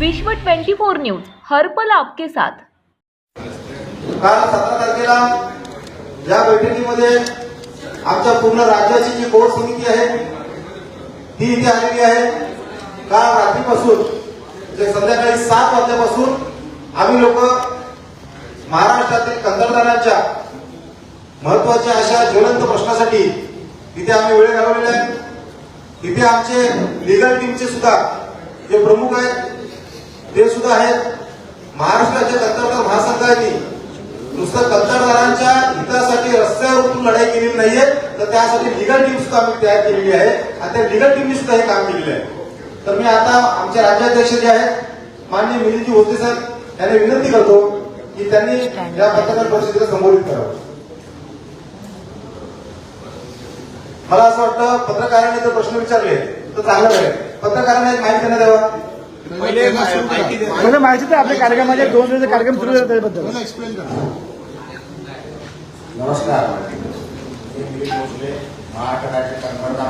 विश्व 24 न्यूज हर्पल आपके साथ. काल सतरा तारखेला या बैठकीमध्ये आमच्या पूर्ण राज्याची जी कोर समिती आहे ती इथे आलेली आहे. काल रात्रीपासून म्हणजे संध्याकाळी सात वाजल्यापासून आम्ही लोक महाराष्ट्रातील कंत्राटदारांच्या महत्त्वाच्या अशा ज्वलंत प्रश्नासाठी तिथे आम्ही वेळ घालवलेला आहे. तिथे आमचे लिगल टीमचे सुद्धा जे प्रमुख आहेत ते सुद्धा आहेत. महाराष्ट्राच्या कत्तरदार महासंघाने नुसतं कत्तरदारांच्या हितासाठी रस्त्यावर लढाई केलेली नाहीये तर त्यासाठी लिगल टीम सुद्धा आम्ही तयार केलेली आहे. आणि त्या लिगल टीमनी सुद्धा हे काम केलेलं आहे. तर मी आता आमचे राज्याध्यक्ष जे आहेत माननीय मिलिंदजी होते साहेब यांना विनंती करतो की त्यांनी या पत्रकार परिषदेला संबोधित करावं. मला असं वाटतं पत्रकारांनी जर प्रश्न विचारले तर चांगलं आहे. पत्रकारांना एक माहिती देण्यात द्यावा पहिले माहिती द्या. म्हणजे माहिती आहे. आपल्या कार्यक्रमाचे दोन दिवसाचे कार्यक्रम सुरू झाले त्याबद्दल. मला एक्सप्लेन करा. नमस्कार मी दिलीप भोसले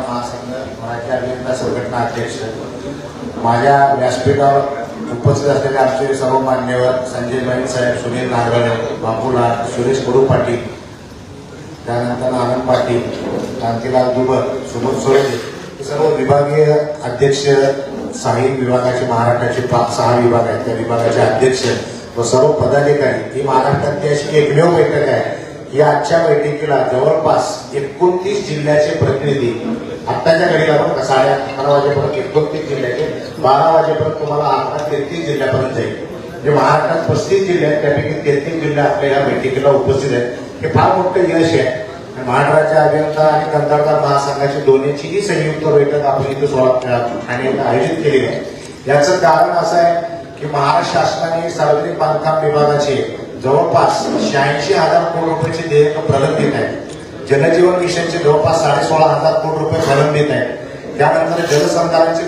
महासंघ मराठी अभियंता संघटना अध्यक्ष. माझ्या व्यासपीठावर उपस्थित असलेले आमचे सर्व मान्यवर संजय बैन साहेब सुनील नागवणे बापूला सुरेश कडू पाटील त्यानंतर आनंद पाटील कांतीलाल दुबर सुमोद सोळगे हे सर्व विभागीय अध्यक्ष सहाही विभागाचे महाराष्ट्राचे पाच सहा विभाग आहेत. त्या विभागाचे अध्यक्ष व सर्व पदाधिकारी ही महाराष्ट्रातली अशी एकमेव बैठक आहे की आजच्या बैठकीला जवळपास एकोणतीस जिल्ह्याचे प्रतिनिधी आत्ताच्या घडीला पण साडे अकरा वाजेपर्यंत एकोणतीस जिल्ह्याचे बारा वाजेपर्यंत तुम्हाला अकरा तेहतीस जिल्ह्यापर्यंत जाईल. म्हणजे महाराष्ट्रात पस्तीस जिल्हे आहेत त्यापैकी तेहतीस जिल्हे आपल्या या बैठकीला उपस्थित आहेत. हे फार मोठं यश आहे. महाराष्ट्राच्या अभियंता आणि कंत्राटदार महासंघाची दोन्हीचीही संयुक्त बैठक आपण इथे सोळा ठाणे इथं आयोजित केलेली आहे. याचं कारण असं आहे की महाराष्ट्र शासनाने सार्वजनिक बांधकाम विभागाचे जवळपास शहाऐंशी हजार कोटी रुपयाचे देयक प्रलंबित आहे. जनजीवन मिशनचे जवळपास साडे सोळा हजार कोटी रुपये प्रलंबित आहे. त्यानंतर जलसंधारणाची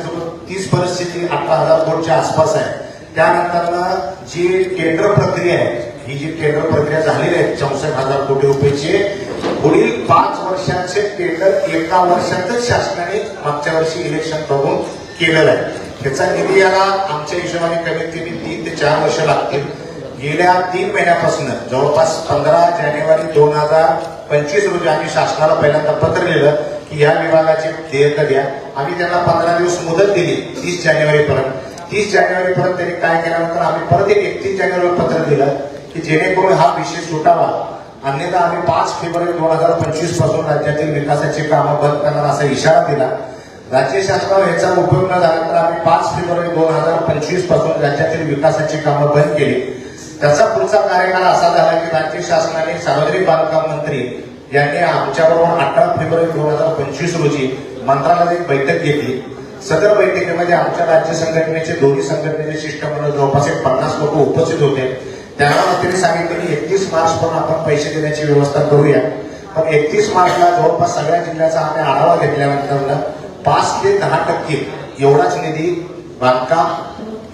तीस परिस्थिती अठरा हजार कोटीच्या आसपास आहे. त्यानंतर जी टेंडर प्रक्रिया आहे ही जी टेंडर प्रक्रिया झालेली आहे चौसष्ट हजार कोटी रुपयेची पुढील पाच वर्षांचे टेंडर एका वर्षातच शासनाने मागच्या वर्षी इलेक्शन बघून केलेलं आहे. त्याचा निधी याला आमच्या हिशोबाने कमीत कमी तीन ते चार वर्ष लागतील. गेल्या तीन महिन्यापासून जवळपास पंधरा जानेवारी दोन हजार पंचवीस रोजी आम्ही शासनाला पहिल्यांदा पत्र लिहिलं की या विभागाचे देयक द्या. आम्ही त्यांना पंधरा दिवस मुदत दिली तीस जानेवारी पर्यंत तीस जानेवारी पर्यंत त्यांनी काय केल्यानंतर आम्ही परत एक एकतीस जानेवारी पत्र दिलं की जेणेकरून हा विषय सुटावा. अन्यथा आम्ही पाच फेब्रुवारी दोन हजार पंचवीसपासून राज्यातील विकासाची कामं बंद करणार असा इशारा दिला. राज्य शासनावर याचा उपयोग न झाला तर आम्ही पाच फेब्रुवारी दोन हजार पंचवीसपासून राज्यातील विकासाची कामं बंद केली. त्याचा पुढचा कार्यकाळ असा झाला की राज्य शासनाने सार्वजनिक बांधकाम मंत्री यांनी आमच्याबरोबर अठरा फेब्रुवारी दोन हजार पंचवीस रोजी मंत्रालयात एक बैठक घेतली. सदर बैठकीमध्ये आमच्या राज्य संघटनेचे दोन्ही संघटनेचे शिष्टमंडळ जवळपास एक पन्नास लोक उपस्थित होते. त्यांना त्यांनी सांगितलं की एकतीस मार्च पण आपण पैसे देण्याची व्यवस्था करूया. पण एकतीस मार्चला जवळपास सगळ्या जिल्ह्याचा आम्ही आढावा घेतल्यानंतर पाच ते दहा टक्के एवढाच निधी बांधकाम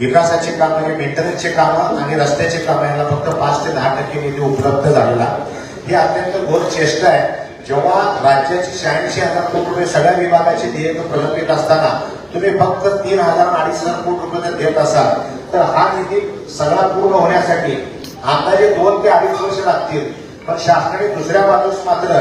विकासाचे कामं मेंटेनन्सचे म्हणजे कामं आणि रस्त्याचे कामं याला फक्त पाच ते दहा टक्के निधी उपलब्ध झालेला. हे अत्यंत घोर चेष्टा आहे. जेव्हा राज्याची शहाऐंशी हजार कोटी रुपये सगळ्या विभागाचे देयक प्रलंबित असताना तुम्ही फक्त तीन हजार अडीच हजार कोटी रुपये जर देत असाल तर हा निधी सगळा पूर्ण होण्यासाठी अंदाजे दोन ते अडीच वर्ष लागतील पण शासनाने दुसऱ्या बाजूस मात्र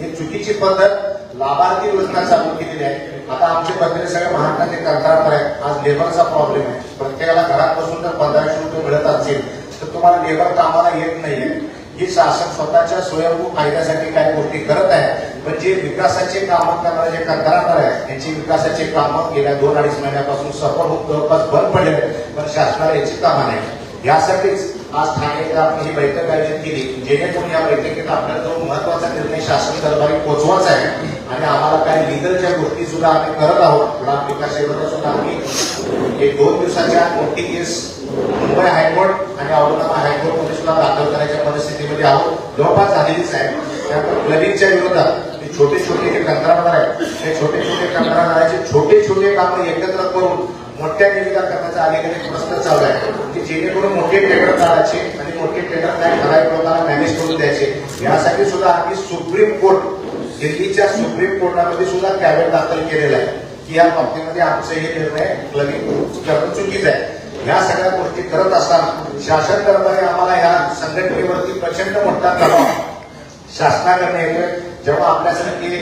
ही चुकीची पद्धत लाभार्थी योजना चालू केलेली आहे. आता आमचे पत्रे सगळे महाराष्ट्राचे कंत्राटदार आहेत आज लेबरचा प्रॉब्लेम आहे. प्रत्येकाला घरात बसून जर पंधराशे रुपये मिळत असेल तर तुम्हाला लेबर कामाला येत नाहीये. ही शासन स्वतःच्या स्वयंभू फायद्यासाठी काही गोष्टी करत आहे पण जे विकासाचे कामं करणारे जे कंत्राटदार आहेत त्यांची विकासाचे कामं गेल्या दोन अडीच महिन्यापासून सफळ जवळपास बंद पडले पण शासनाला याची कामं नाही. यासाठीच आज ठाणे इथं आपण ही बैठक आयोजित केली जेणेकरून या बैठकीत आपल्याला जो महत्त्वाचा निर्णय शासन दरबारी पोहोचवायचा आहे आणि आम्हाला काही लिगलच्या गोष्टी सुद्धा आम्ही करत आहोत ग्राम विकास सेवेला सुद्धा आम्ही एक दोन दिवसाच्या मोठी केस मुंबई हायकोर्ट आणि औरंगाबाद हायकोर्टमध्ये सुद्धा दाखल करायच्या परिस्थितीमध्ये आहोत. जवळपास झालेलीच आहे. त्यामुळे क्लबिंगच्या विरोधात छोटे छोटे जे कंत्राटदार आहेत ते छोटे छोटे कंत्राटदाराचे छोटे छोटे कामं एकत्र करून मोठ्या निविदा करण्याचा अलीकडे प्रस्ताव प्रश्न चालू आहे. जेणेकरून मोठे टेंडर काढायचे आणि मोठे टेंडर काय ठराविक लोकांना मॅनेज करून द्यायचे यासाठी सुद्धा आम्ही सुप्रीम कोर्ट दिल्लीच्या सुप्रीम कोर्टामध्ये सुद्धा कॅबिनेट दाखल केलेला आहे. की या बाबतीमध्ये आमचे हे निर्णय क्लबिंग करणं चुकीचं आहे. ह्या सगळ्या गोष्टी करत असताना शासन दरबारी आम्हाला या संघटनेवरती प्रचंड मोठा दबाव शासनाकडे येतोय. जेव्हा आपल्यासारखे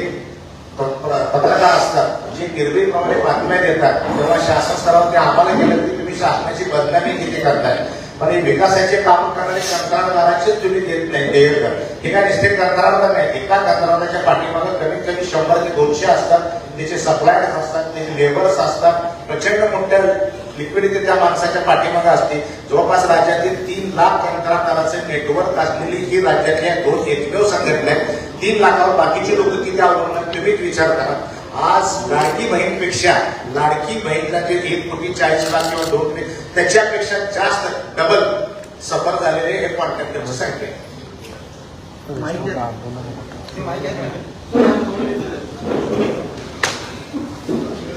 पत्रकार असतात जे निर्भीडप्रमाणे बातम्या देतात तेव्हा शासन स्तरावर ते आम्हाला गेलं की बदनामी किती करताय पण हे विकासाचे काम करणारे कंत्राटदाराचे तुम्ही देत नाही देय कर. हे काय निश्चित कंत्राटदार नाही एका कंत्राटाच्या पाठीमागे कमीत कमी शंभर ते दोनशे असतात. त्याचे सप्लायर्स असतात त्याचे लेबर्स असतात. प्रचंड मोठ्या लिक्विडिटी त्या माणसाच्या पाठीमागे असते. जवळपास राज्यातील तीन लाख कंत्राटदाराचे नेटवर्क असलेली ही राज्यातल्या दोन एकमेव संघटना आहेत तीन लाखावर बाकीचे लोक किती अवलंबून तुम्हीच विचार करा. आज लाडकी बहीणपेक्षा लाडकी बहीणला जे एक कोटी चाळीस लाख किंवा दोन कोटी त्याच्यापेक्षा जास्त डबल सफर झालेले हे कॉन्टॅक्ट संख्या आहे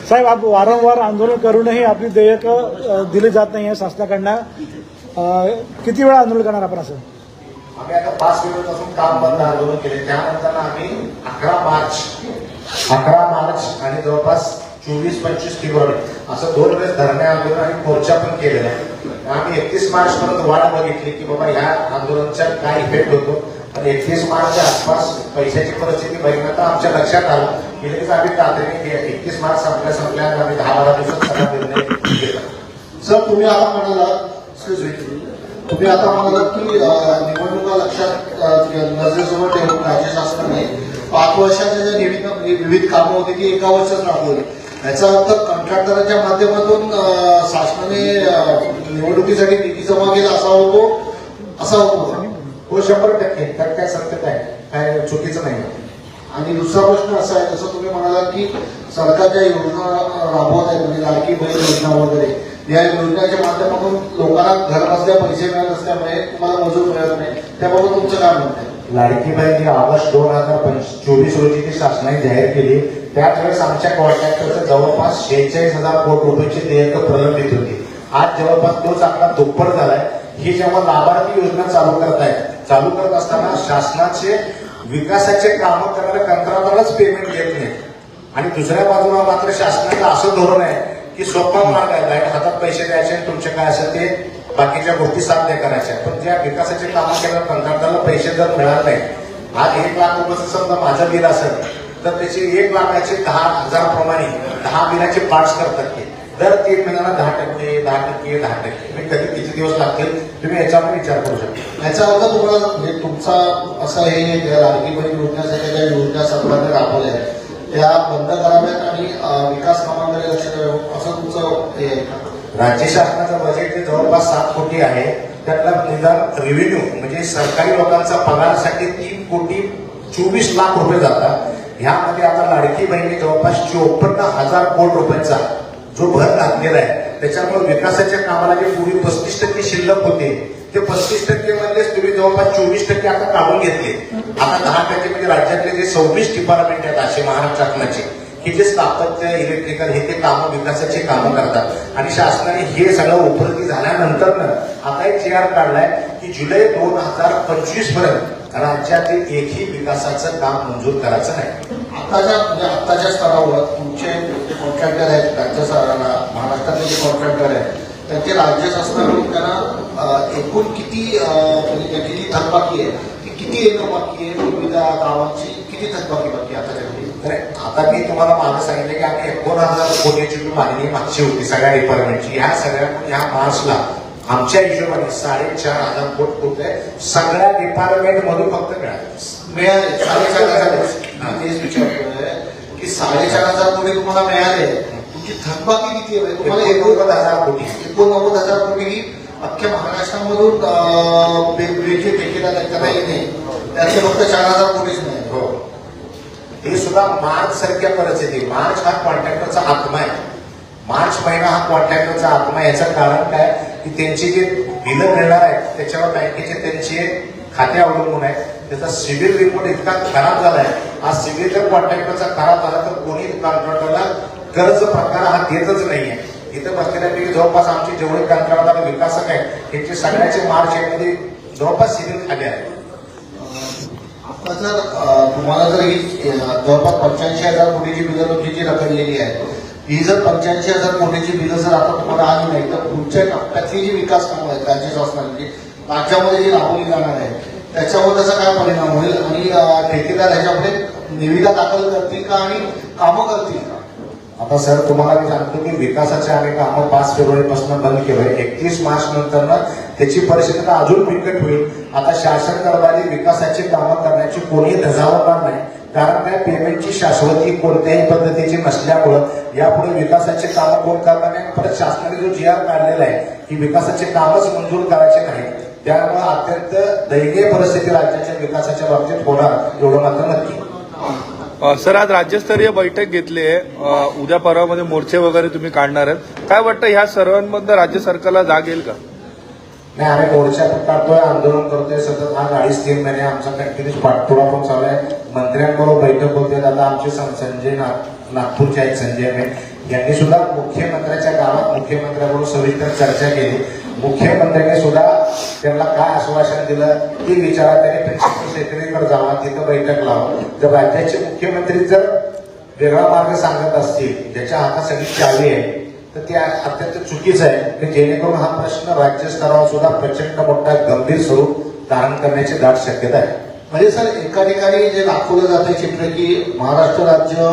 साहेब आप वारंवार आंदोलन करूनही आपली देयक दिली जात नाही आहे शासनाकडनं. किती वेळा आंदोलन करणार आपण असं? आम्ही आता पाच दिवसापासून काम बंद आंदोलन केले. त्यानंतर आम्ही अकरा मार्च अकरा मार्च आणि जवळपास चोवीस पंचवीस फेब्रुवारी असं दोन वेळेस धरणे आंदोलन आणि मोर्चा पण केलेला आहे. आम्ही एकतीस मार्च पर्यंत वाट बघितली की बाबा ह्या आंदोलनाचा काय इफेक्ट होतो. आणि एकतीस मार्चच्या आसपास पैशाची परिस्थिती बघितलं तर आमच्या लक्षात आलं की लगेच आम्ही तातडीने एकतीस मार्च संपल्या संपल्या आम्ही दहा बारा दिवसात सगळा निर्णय घेतला. सर तुम्ही आता म्हणाला तुम्ही आता म्हणालात की निवडणुका लक्षात नजरेसमोर ठेवून राज्य शासनाने पाच वर्षाच्या ज्या विविध विविध कामं होती ती एका वर्षात राबवली. याचा अर्थ कंत्राटदाराच्या माध्यमातून शासनाने निवडणुकीसाठी निधी जमा केला असा होतो? असा होतो. हो शंभर टक्के. त्यात काय सत्यता आहे काय चुकीचं नाही. आणि दुसरा प्रश्न असा आहे जसं तुम्ही म्हणालात की सरकारच्या योजना राबवत आहेत म्हणजे लाडकी बहीण योजना वगैरे. या योजनेच्या माध्यमातून लोकांना घर बसल्या पैसे मिळत असल्यामुळे तुम्हाला मजूर मिळत नाही. त्याबाबत तुमचं काय म्हणत आहे? लाडकी जी ऑगस्ट दोन हजार चोवीस रोजी ती शासनाने जाहीर केली त्याच वेळेस आमच्या कॉन्ट्रॅक्टरचं जवळपास शेहेचाळीस हजार कोटी रुपयाची देयक प्रलंबित होती. आज जवळपास तोच आपला दुप्पट झालाय. ही जेव्हा लाभार्थी योजना चालू करतायत चालू करत असताना शासनाचे विकासाचे कामं करणाऱ्या कंत्राटालाच पेमेंट घेत नाही आणि दुसऱ्या बाजूला मात्र शासनाचं असं धोरण आहे की सोपा मार्ग आहे. डायरेक्ट हातात पैसे द्यायचे तुमचे काय असेल ते बाकीच्या गोष्टी साध्य करायच्या पण ज्या विकासाचे कामं केलं कंत्राटाला पैसे जर मिळाले नाही आज एक लाख रुपयाचं समजा माझं बिल असेल तर त्याचे एक लाखाचे दहा हजार प्रमाणे दहा बिलाचे पार्ट्स करतात ते. दर तीन महिन्याला दहा टक्के दहा टक्के दहा टक्के. म्हणजे कधी किती दिवस लागतील तुम्ही याच्यावर विचार करू शकता. याचा अर्थ तुम्हाला म्हणजे तुमचा असं हे ज्या लाडकी बहीण योजना ज्या योजना सरकारने राबवल्या आहेत त्या बंद कराव्यात आणि विकास कामांकडे लक्ष द्यावं. असं तुमचं हे राज्य शासनाचं बजेट हे जवळपास सात कोटी आहे. त्यातला निदान रेव्हेन्यू म्हणजे सरकारी लोकांचा पगारासाठी तीन कोटी चोवीस लाख रुपये जातात. ह्यामध्ये आता लाडकी बहिणी जवळपास चोपन्न हजार कोटी रुपयांचा जो भर घातलेला आहे. त्याच्यामुळे विकासाच्या कामाला जे पूर्वी पस्तीस टक्के शिल्लक होते ते पस्तीस टक्के मधलेच तुम्ही जवळपास चोवीस टक्के आता काढून घेतले. आता दहा टक्के म्हणजे राज्यातले जे सव्वीस डिपार्टमेंट आहेत असे महाराष्ट्र शासनाचे हे जे स्थापत्य इलेक्ट्रिकल हे ते कामं विकासाचे कामं करतात. आणि शासनाने हे सगळं उपलब्धी झाल्यानंतर आता एक चेअर काढलाय की जुलै दोन हजार पंचवीसपर्यंत राज्यातील एकही विकासाचं काम मंजूर करायचं नाही. आताच्या म्हणजे आताच्या स्तरावर तुमचे जे कॉन्ट्रॅक्टर आहेत राज्य स्तराला महाराष्ट्रातले जे कॉन्ट्रॅक्टर आहेत त्यांचे राज्य शासनाकडून त्यांना एकूण किती म्हणजे त्यांची थकबाकी आहे ती किती येणं बाकी आहे? विविध गावांची किती थकबाकी बाकी घडी तर आता मी तुम्हाला मागे सांगितलं की आम्ही एकोण हजार कोटीची मागणी मागची होती सगळ्या डिपार्टमेंटची ह्या सगळ्या ह्या मार्चला आमच्या हिशोबाने साडेचार हजार कोटी रुपये सगळ्या डिपार्टमेंट मधून फक्त मिळाले. मिळाले. साडेचार हजार. तेच की साडेचार हजार कोटी तुम्हाला मिळाले. तुमची थकबाकी किती आहे? म्हणजे तुम्हाला एकोणनव्वद हजार कोटी. एकोणनव्वद हजार कोटी ही अख्ख्या महाराष्ट्रामधून वेगवेगळे ठेकेदार त्यांना येणे. फक्त चार हजार कोटीच नाही. हो. हे सुद्धा मार्च सारख्या परिस्थिती. मार्च हा कॉन्ट्रॅक्टरचा आत्मा आहे. मार्च महिना हा कॉन्ट्रॅक्टरचा आत्मा याचं कारण काय? की त्यांची जे बिलं मिळणार आहेत त्याच्यावर बँकेचे त्यांचे खाते अवलंबून आहेत. त्याचा सिव्हिल रिपोर्ट इतका खराब झालाय हा सिव्हिल कॉन्ट्रॅक्टरचा खराब झाला तर कोणी कॉन्ट्रॅक्टरला कर्ज प्रकार हा देतच नाहीये. इथं बसलेल्यापैकी जवळपास आमचे जेवढे कंत्राटदार विकासक आहेत त्यांचे सगळ्याचे मार्च मध्ये जवळपास सिव्हिल खाली आहे. आता जर तुम्हाला जर ही जवळपास पंच्याऐंशी हजार कोटीची बिलं तुमची जी रखडलेली आहे ही जर पंच्याऐंशी हजार कोटीची बिलं जर आता तुम्हाला आली नाही तर पुढच्या टप्प्यातली जी विकास कामं आहेत राज्य शासनाची राज्यामध्ये जी राबवली जाणार आहे त्याच्यावर त्याचा काय परिणाम होईल? आणि ठेकेदार ह्याच्यामध्ये निविदा दाखल करतील का आणि कामं करतील का? आता सर तुम्हाला मी सांगतो की विकासाचे आम्ही कामं पाच फेब्रुवारीपासून बंद केलंय एकतीस मार्च नंतर ना त्याची परिस्थिती अजून बिकट होईल. आता शासन दरबारी विकासाची कामं करण्याची कोणी धजावणार नाही. कारण काय? पेमेंटची शाश्वती कोणत्याही पद्धतीची नसल्यामुळं यापुढे विकासाची कामं कोण करणार नाही? परत शासनाने जो जी आर काढलेला आहे की विकासाचे कामच मंजूर करायचे नाही त्यामुळे अत्यंत दयनीय परिस्थिती राज्याच्या विकासाच्या बाबतीत होणार एवढं मात्र नक्की. सर आज राज्यस्तरीय बैठक घेतली आहे उद्या परवामध्ये मोर्चे वगैरे तुम्ही काढणार आहेत. काय वाटतं ह्या सर्वांमधनं राज्य सरकारला जाग येईल का? नाही आम्ही मोर्चा काढतोय आंदोलन करतोय सतत आज अडीच तीन महिने आमचा कंटिन्यूस पाठपुरा पण चालू आहे. मंत्र्यांबरोबर बैठक होते. आता आमचे संजय नाग नागपूरचे आहेत संजय मेन. यांनी सुद्धा मुख्यमंत्र्याच्या गावात मुख्यमंत्र्यांबरोबर सविस्तर चर्चा केली. मुख्यमंत्र्यांनी सुद्धा त्यांना काय आश्वासन दिलं ते विचारा त्यांनी प्रिन्सिपल सेक्रेटरीकडे जावा तिथं बैठक लावा. जर राज्याचे मुख्यमंत्री जर वेगळा मार्ग सांगत असतील ज्याच्या हातात सगळी चावी आहे तर ते अत्यंत चुकीचं आहे. की जेणेकरून हा प्रश्न राज्य स्तरावर सुद्धा प्रचंड मोठा गंभीर स्वरूप धारण करण्याची दाट शक्यता आहे. म्हणजे सर एका ठिकाणी जे दाखवलं जात आहे चित्र की महाराष्ट्र राज्य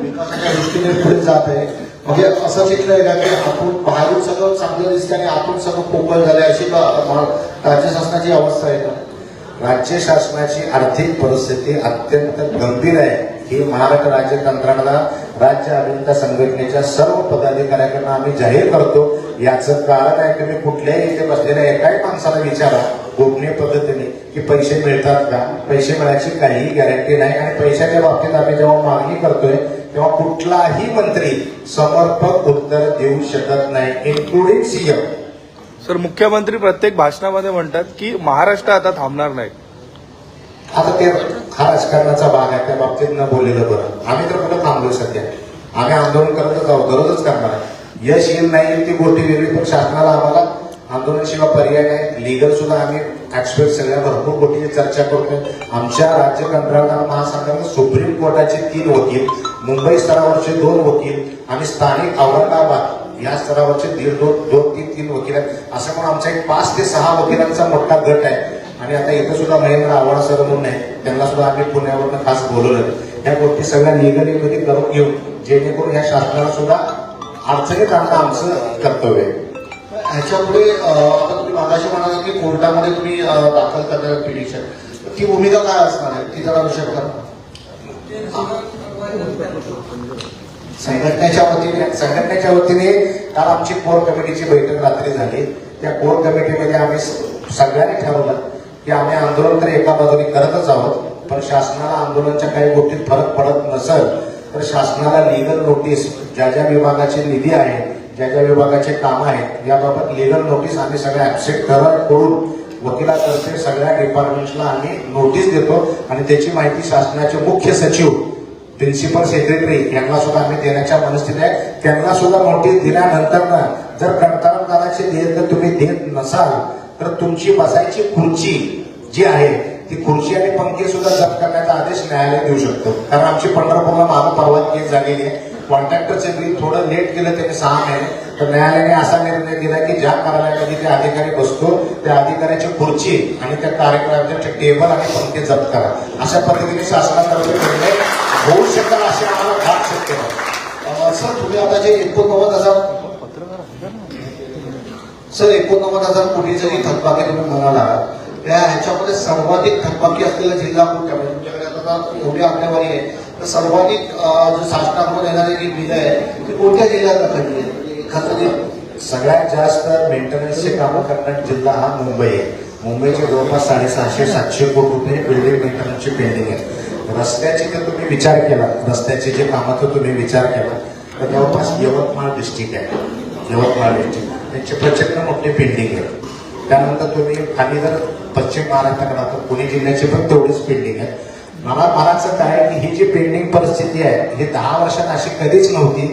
विकासाच्या दृष्टीने पुढे जात आहे. म्हणजे असं चित्र आहे का की आपण बाहेरून सगळं चांगलं दिसतं आणि आपण सगळं पोकळ झालं अशी राज्य शासनाची अवस्था आहे का राज्य शासनाची आर्थिक परिस्थिती अत्यंत गंभीर आहे. ही महाराष्ट्र राज्य तंत्रज्ञान राज्य अभियंता संघटनेच्या सर्व पदाधिकाऱ्यांकडून आम्ही जाहीर करतो. याचं कारण आहे तुम्ही कुठल्याही इथे बसलेल्या एकाही माणसाला विचारा गोपनीय पद्धतीने की पैसे मिळतात का? पैसे मिळायची काहीही गॅरंटी नाही आणि पैशाच्या बाबतीत आम्ही जेव्हा मागणी करतोय तेव्हा कुठलाही मंत्री समर्पक उत्तर देऊ शकत नाही इन्क्लुडिंग सीएम सर मुख्यमंत्री प्रत्येक भाषणामध्ये म्हणतात की महाराष्ट्र आता थांबणार नाही. आता ते हा राजकारणाचा भाग आहे त्या बाबतीत न बोललेलं बरं. आम्ही तर कुठं थांबलोय सध्या? आम्ही आंदोलन करतच आहोत दररोजच करणार यश येईल नाही ती गोष्टी वेगळी पण शासनाला आम्हाला आंदोलनाशिवाय पर्याय नाही. लिगल सुद्धा आम्ही ऍक्सपेक्ट सगळ्या भरपूर गोष्टीची चर्चा करतोय. आमच्या राज्य कंत्राटदार महासंघाने सुप्रीम कोर्टाचे तीन वकील मुंबई स्तरावरचे दोन वकील आणि स्थानिक औरंगाबाद या स्तरावरचे दीड दोन दोन तीन तीन वकील आहेत. असं म्हणून आमचा एक पाच ते सहा वकिलांचा मोठा गट आहे. आणि आता इथं सुद्धा महेंद्र आव्हाड सर म्हणून आहे. त्यांना सुद्धा आम्ही पुण्यावरून खास बोलवलं या गोष्टी सगळ्या लिगली मध्ये करून घेऊ. जेणेकरून या शासनाला सुद्धा अडचणीत आणणं आमचं कर्तव्य आहे. ह्याच्यापुढे अं, आता तुम्ही मागाशी म्हणाला की कोर्टामध्ये तुम्ही दाखल करणार पिटिशन. ती भूमिका काय असणार आहे? ती जरा विषय करा. संघटनेच्या वतीने संघटनेच्या वतीने काल आमची कोर कमिटीची बैठक रात्री झाली. त्या कोर कमिटीमध्ये आम्ही सगळ्यांनी ठरवलं की आम्ही आंदोलन तर एका बाजूने करतच आहोत पण शासनाला आंदोलनाच्या काही गोष्टीत फरक पडत नसेल तर शासनाला लिगल नोटीस ज्या ज्या विभागाचे निधी आहे ज्या ज्या विभागाचे कामं आहेत याबाबत लिगल नोटीस आम्ही सगळ्या ऍबसेक्ट करून वकिलातर्फे सगळ्या डिपार्टमेंट्सला आम्ही नोटीस देतो आणि त्याची माहिती शासनाचे मुख्य सचिव प्रिन्सिपल सेक्रेटरी यांना सुद्धा आम्ही देण्याच्या मनस्थिती आहे. त्यांना सुद्धा नोटीस दिल्यानंतर ना जर कंत्राटदाराचे देत जर तुम्ही देत नसाल तर तुमची बसायची खुर्ची जी आहे ती खुर्ची आणि पंखे सुद्धा जप्त करण्याचा आदेश न्यायालय देऊ शकतो. कारण आमची पंढरपूरला मागं परवा केस झालेली आहे. कॉन्ट्रॅक्टरचे बिल थोडं लेट केलं त्यांनी सहा महिने. तर न्यायालयाने असा निर्णय दिला की ज्या कार्यालयामध्ये ते अधिकारी बसतो त्या अधिकाऱ्याची खुर्ची आणि त्या कार्यक्रमाचे टेबल आणि पंखे जप्त करा. अशा पद्धतीने शासनातर्फे निर्णय होऊ शकेल असे आम्हाला फार शक्य सर तुम्ही आता जे एकोणनव्वद हजार सर एकोणनव्वद हजार कोटी जरी थकबाकी तुम्ही म्हणाला त्या ह्याच्यामध्ये सर्वाधिक थकबाकी असलेला जिल्हा कोणता? म्हणजे तुमच्याकडे आता एवढी आकडेवारी आहे तर सर्वाधिक जो शासनाकडून येणारी जी बिलं आहे ती कोणत्या जिल्ह्यात दाखवली आहे? म्हणजे एखादं जे सगळ्यात जास्त मेंटेनन्सचे कामं करणारा जिल्हा हा मुंबई आहे. मुंबईचे जवळपास साडेसहाशे सातशे कोटी रुपये बिल्डिंग मेंटेनन्सची पेंडिंग आहे. रस्त्याचे जर तुम्ही विचार केला रस्त्याचे जे कामाचा तुम्ही विचार केला तर जवळपास यवतमाळ डिस्ट्रिक्ट आहे. यवतमाळ डिस्ट्रिक्ट त्यांचे प्रचंड मोठे बिल्डिंग आहे. त्यानंतर तुम्ही खाली जर पश्चिम महाराष्ट्राकडे आता पुणे जिल्ह्याची पण तेवढीच बिल्डिंग आहे. मला म्हणायचं काय की ही जी पेंडिंग परिस्थिती आहे ही दहा वर्षात अशी कधीच नव्हती.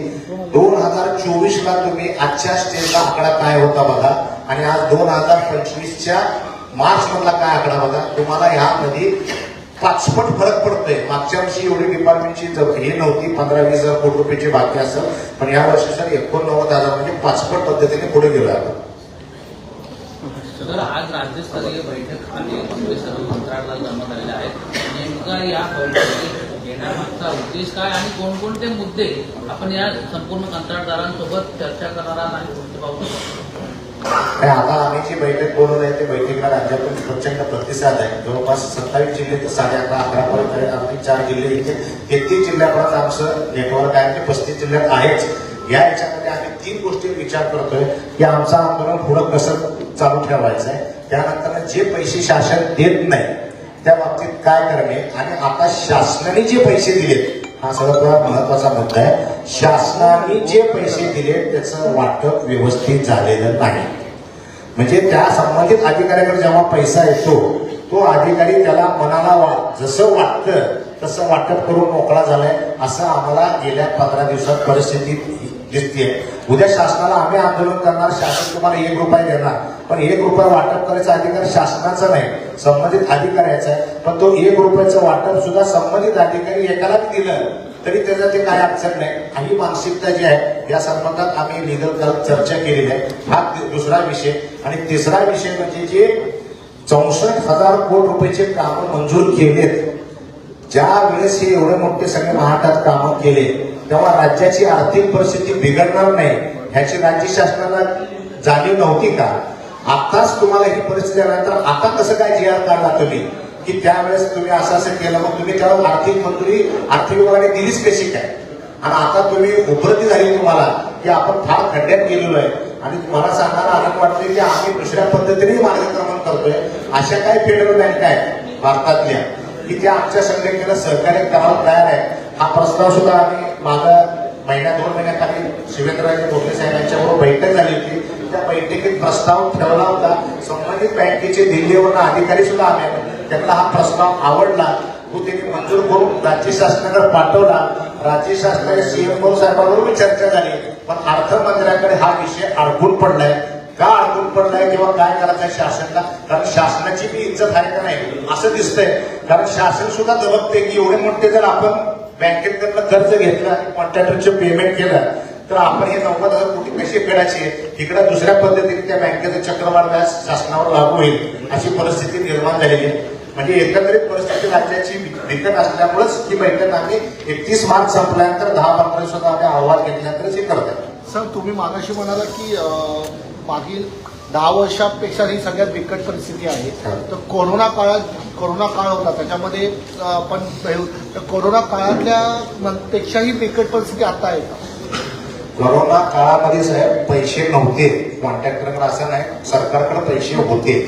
दोन हजार चोवीस ला तुम्ही आजच्या स्टेजला आकडा काय होता बघा आणि आज दोन हजार पंचवीसच्या मार्च मधला काय आकडा बघा तुम्हाला ह्यामध्ये पाचपट फरक पडतोय. मागच्या वर्षी एवढी डिपार्टमेंटची हे नव्हती पंधरा वीस हजार कोटी रुपयाची बाकी असेल पण या वर्षी सर एकोणनव्वद हजार म्हणजे पाचपट पद्धतीने पुढे गेलो आपण तर आज राज्यस्तरीय बैठक आणि सर्व मंत्रालयाला जमा झालेले आहेत. नेमका या बैठकीत घेण्यामागचा उद्देश काय आणि कोणकोणते मुद्दे आपण या संपूर्ण कंत्राटदारांसोबत चर्चा करणार आहात? आणि कोणते पाहू आणि आता आम्ही जी बैठक बोलवत आहे त्या बैठकीला राज्यातून प्रचंड प्रतिसाद आहे. जवळपास सत्तावीस जिल्हे तर साडे अकरा अकरा पर्यंत आम्ही चार जिल्हे इथे. तेहतीस जिल्ह्यापर्यंत आमचं नेटवर्क आहे ते पस्तीस जिल्ह्यात आहेच. या याच्यामध्ये आम्ही तीन गोष्टी विचार करतोय. की आमचं आंदोलन पुढं कसं चालू ठेवायचं आहे. त्यानंतर जे पैसे शासन देत नाही त्या बाबतीत काय करणे? आणि आता शासनाने जे पैसे दिलेत हा सर्वात महत्त्वाचा मुद्दा आहे. शासनाने जे पैसे दिले त्याचं वाटप व्यवस्थित झालेलं नाही. म्हणजे त्या संबंधित अधिकाऱ्याकडे जेव्हा पैसा येतो तो अधिकारी त्याला मनाला वा जसं वाटतं तसं वाटप करून मोकळा झालाय असं आम्हाला गेल्या पंधरा दिवसात परिस्थितीत दिसते उद्या शासनाला आम्ही आंदोलन करणार शासन तुम्हाला एक रुपये देणार. पण एक रुपया वाटप करायचा अधिकार शासनाचा नाही संबंधित अधिकाऱ्याचा आहे. पण तो एक रुपयाचं वाटप सुद्धा संबंधित अधिकारी एकाला दिलं तरी त्याचं ते काय अडचण नाही. ही मानसिकता जी आहे या संबंधात आम्ही लिगल चर्चा केलेली आहे. हा दुसरा विषय. आणि तिसरा विषय म्हणजे जे चौसष्ट हजार कोटी रुपयाचे कामं मंजूर केलेत ज्या वेळेस हे एवढे मोठे सगळे महाटात कामं केले तेव्हा राज्याची आर्थिक परिस्थिती बिघडणार नाही ह्याची राज्य शासनाला जाणीव नव्हती का? आताच तुम्हाला ही परिस्थिती आल्यानंतर आता कसं काय जी आर काढला तुम्ही? की त्यावेळेस तुम्ही असं असं केलं मग तुम्ही त्यावर आर्थिक मंजुरी आर्थिक विभागाने दिलीच कशी काय? आणि आता तुम्ही उपरती झाली तुम्हाला की आपण फार खड्ड्यात गेलेलो आहे. आणि मला सांगायला आनंद वाटते की आम्ही दुसऱ्या पद्धतीने मार्गक्रमण करतोय. अशा काही फेडरल बँका आहेत भारतातल्या? की त्या आमच्या संघटनेला सहकार्य करायला तयार आहे हा प्रस्ताव सुद्धा आम्ही मागं महिन्या दोन महिन्याखाली शिवेंद्रराजे भोसले साहेब यांच्याबरोबर बैठक झाली होती. त्या बैठकीत प्रस्ताव ठेवला होता. संबंधित बँकेचे दिल्लीवरून अधिकारी सुद्धा आले त्यांना हा प्रस्ताव आवडला. तो त्यांनी मंजूर करून राज्य शासनाकडे पाठवला. राज्य शासनाने सीएम भाऊ साहेबांबरोबर चर्चा झाली. पण अर्थमंत्र्याकडे हा विषय अडकून पडलाय. का अडकून पडलाय किंवा काय करायचं आहे शासनाला? कारण शासनाची बी इज्जत आहे का नाही? असं दिसतंय. कारण शासन सुद्धा जबकते की एवढे मोठे जर आपण बँकेत त्यांना कर्ज घेतलं आणि कॉन्ट्रॅक्टरचे पेमेंट केलं तर आपण हे नव्वद हजार कोटी कसे फेडायचे? इकडे दुसऱ्या पद्धतीने त्या बँकेचं चक्रवाढ व्याज शासनावर लागू होईल अशी परिस्थिती निर्माण झालेली आहे. म्हणजे एकंदरीत परिस्थिती राज्याची बिकट असल्यामुळेच ही बैठक आम्ही एकतीस मार्च संपल्यानंतर दहा पंधरा दिवसात आम्ही अहवाल घेतल्यानंतरच हे करतात सर तुम्ही मागाशी म्हणाला की मागील दहा वर्षापेक्षा ही सगळ्यात बिकट परिस्थिती आहे. तर कोरोना काळात कोरोना काळ होता त्याच्यामध्ये आपण तर कोरोना काळातल्या पेक्षाही बिकट परिस्थिती आता आहे कोरोना काळामध्ये साहेब पैसे नव्हते. कॉन्ट्रॅक्टरकडे असं नाही. सरकारकडे पैसे होते.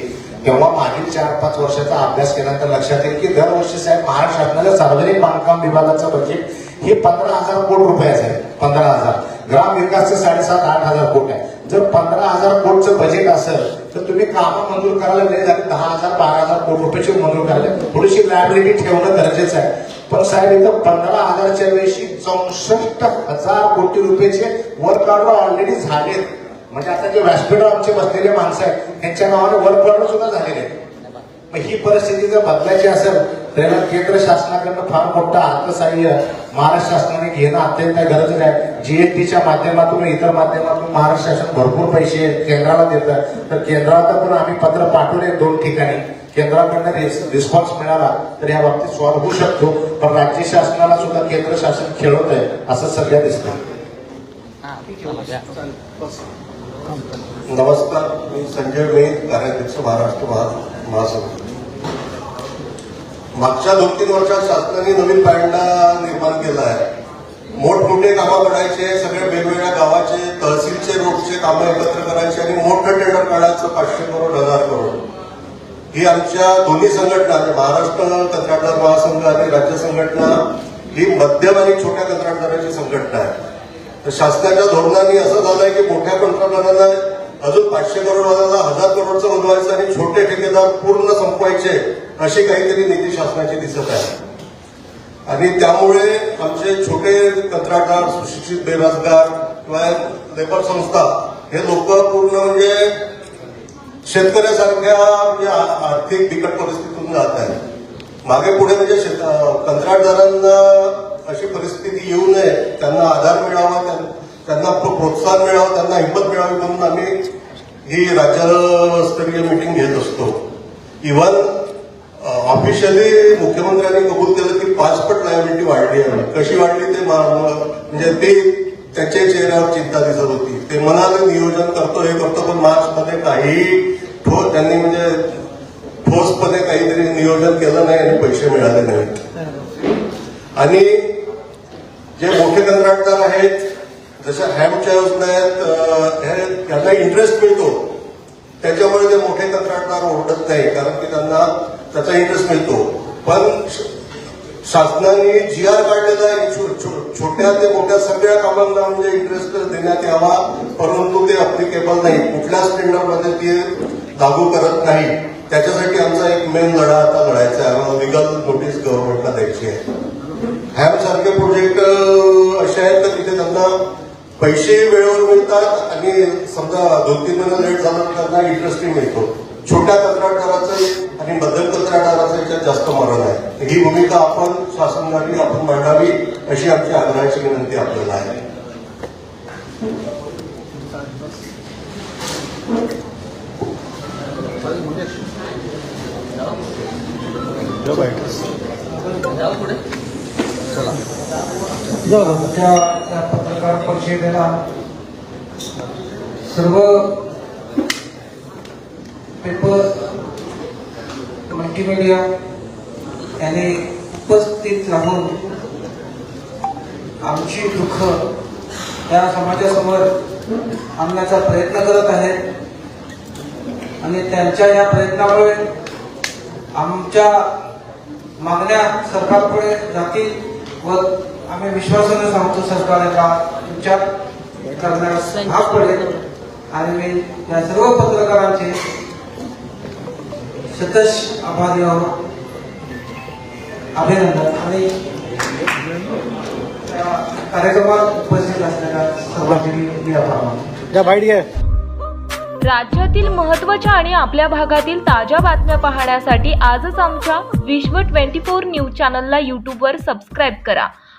तेव्हा मागील चार पाच वर्षाचा अभ्यास केल्यानंतर लक्षात येईल की दरवर्षी साहेब महाराष्ट्र शासनाच्या सार्वजनिक बांधकाम विभागाचं बजेट हे पंधरा हजार कोटी रुपयाचं आहे पंधरा हजार. ग्राम विकासचं साडेसात आठ हजार कोटी आहे. जर पंधरा हजार कोटचं बजेट असेल तर तुम्ही कामं मंजूर करायला वेळ झाली दहा हजार बारा हजार कोट रुपयाची मंजूर करायला थोडीशी लायबिलिटी ठेवणं गरजेचं आहे. पण साहेब इथं पंधरा हजारच्या वेळेशी चौसष्ट हजार कोटी रुपयाचे वर्क ऑर्डर ऑलरेडी झालेत. म्हणजे आता जे व्यासपीठावर आमचे बसलेले माणसं आहेत त्यांच्या नावाने वर्क ऑर्डर सुद्धा झालेले आहेत. मग ही परिस्थिती जर बदलायची असेल तर केंद्र शासनाकडनं फार मोठं अर्थसहाय्य महाराष्ट्र शासनाने घेणं अत्यंत गरजेचं आहे. जीएसटीच्या माध्यमातून इतर माध्यमातून महाराष्ट्र शासन भरपूर पैसे केंद्राला देतं. तर केंद्राला पण आम्ही पत्र पाठवले दोन ठिकाणी. केंद्राकडनं रिस्पॉन्स मिळाला तर या बाबतीत सॉल्व्ह होऊ शकतो. पण राज्य शासनाला सुद्धा केंद्र शासन खेळवत आहे असं सध्या दिसतं. नमस्कार मी संजय मेघ कार्याध्यक्ष महाराष्ट्र महा- महासंघ मागच्या दोन तीन वर्षात शासनाने नवीन पॅन्डा निर्माण केला आहे. मोठमोठे कामं करायचे सगळे वेगवेगळ्या गावाचे तहसीलचे रोडचे कामं एकत्र करायचे आणि मोठं टेंडर काढायचं पाचशे करोड हजार करोड. ही आमच्या दोन्ही संघटना म्हणजे महाराष्ट्र कंत्राटदार महासंघ आणि राज्य संघटना ही मध्यम आणि छोट्या कंत्राटदारांची संघटना आहे. तर शासनाच्या धोरणाने असं झालंय की मोठ्या कंत्राटदारांना अजून पाचशे करोड वाजायला हजार करोडचं बनवायचं आणि छोटे ठेकेदार पूर्ण संपवायचे अशी काहीतरी नीती शासनाची दिसत आहे. आणि त्यामुळे आमचे छोटे कंत्राटदार सुशिक्षित बेरोजगार किंवा लेबर संस्था हे लोक पूर्ण म्हणजे शेतकऱ्यासारख्या म्हणजे आर्थिक बिकट परिस्थितीतून जात आहेत. मागे पुढे म्हणजे कंत्राटदारांना अशी परिस्थिती येऊ नये त्यांना आधार मिळावा त्यांना त्यांना प्रो- प्रोत्साहन मिळावं त्यांना हिंमत मिळावी म्हणून आम्ही ही राज्यस्तरीय मिटिंग घेत असतो. इव्हन ऑफिशियली मुख्यमंत्र्यांनी कबूल केलं की पाच पट लायबिलिटी वाढली आहे. कशी वाढली ते मा- म्हणजे ते त्याच्या चेहऱ्यावर चिंता दिसत होती. ते म्हणाले नियोजन करतो हे करतो पण मार्च मध्ये काही ठोस त्यांनी म्हणजे ठोसपणे काहीतरी नियोजन केलं नाही आणि पैसे मिळाले नाही आणि जे मोठे कंत्राटदार आहेत जशा हॅमच्या योजना आहेत त्यांना इंटरेस्ट मिळतो त्याच्यामुळे ते मोठे कंत्राटदार ओरडत नाही कारण की त्यांना त्याचा इंटरेस्ट मिळतो. पण शासनाने जी आर काढलेला आहे छोट्या ते मोठ्या सगळ्या कामांना म्हणजे इंटरेस्ट देण्यात यावा परंतु ते अप्लिकेबल नाही. कुठल्याच टेंडरमध्ये ते लागू करत नाही. त्याच्यासाठी आमचा एक मेन लढा आता लढायचा आहे. आम्हाला लिगल नोटीस गव्हर्नमेंटला द्यायची आहे. हॅम सारखे प्रोजेक्ट असे आहेत तर तिथे त्यांना पैसे वेळेवर मिळतात आणि समजा दोन तीन महिने लेट झालं त्यांना इंटरेस्टही मिळतो. छोट्या कंत्राटदाराचं आणि मध्यम कंत्राटदाराचं याच्यात जास्त मरण आहे. ही भूमिका आपण शासनाने आपण मांडावी अशी आमची आग्रहाची विनंती आपल्याला आहे. या पत्रकार परिषदेला सर्व पेपर मल्टीमीडिया यांनी उपस्थित राहून आमची दुःख या समाजासमोर आणण्याचा प्रयत्न करत आहेत. आणि त्यांच्या या प्रयत्नामुळे आमच्या मागण्या सरकारपुढे जातील व आम्ही विश्वासाने सांगतो सरकारला विचार करण्यास भाग पडेल. आणि मी या सर्व पत्रकारांचे सतश आभारी आहोत. अभिनंदन. आणि कार्यक्रमात उपस्थित असलेल्या सर्वांचे मी आभार मानतो. राज्यातील महत्त्वाच्या आणि आपल्या भागातील ताज्या बातम्या पाहण्यासाठी आजच आमच्या विश्व 24 न्यूज चॅनलला यूट्यूबवर सबस्क्राईब करा.